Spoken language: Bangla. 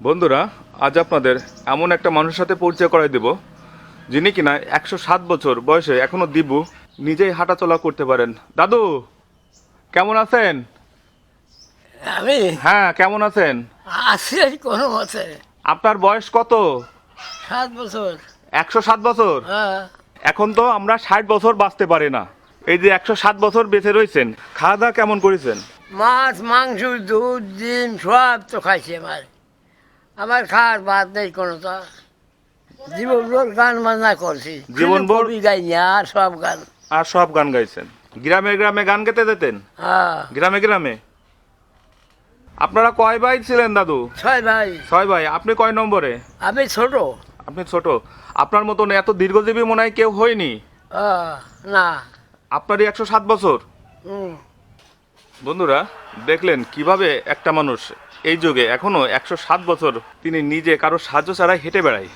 বন্ধুরা আজ আপনাদের এমন একটা মানুষের সাথে পরিচয় করাই দেব যিনি কিনা একশো সাত বছর বয়সে এখনও দিবু নিজেই হাঁটাচলা করতে পারেন। দাদু কেমন আছেন? আমি? হ্যাঁ কেমন আছেন? আছি কোনো মতে। আপনার বয়স কত? সাত বছর। একশো সাত বছর? হ্যাঁ। এখন তো আমরা ষাট বছর বাঁচতে পারি না। এই যে একশো সাত বছর বেঁচে রয়েছেন খাওয়া দাওয়া কেমন করেছেন? মাছ মাংস দুধ ডিম সব তো খাইছি আমার আমার খাওয়ার বাদ নেই কোনো তো। জীবনভর গান বাজনা করছি। জীবনভর? গাইনি আর সব গান। আর সব গান গাইছেন। গ্রামে গ্রামে গান গেতে যেতেন? হ্যাঁ। গ্রামে গ্রামে? আপনারা কয় ভাই ছিলেন দাদু? ছয় ভাই। ছয় ভাই। আপনি কয় নম্বরে? আমি ছোট। আপনি ছোট। আপনার মতন এত দীর্ঘজীবী মনে হয় কেউ হয়নি? না। আপনারই একশো সাত বছর? হুম। বন্ধুরা, দেখলেন কীভাবে একটা মানুষ এই যুগে এখনও একশো সাত বছর তিনি নিজে কারও সাহায্য ছাড়াই হেঁটে বেড়ায়।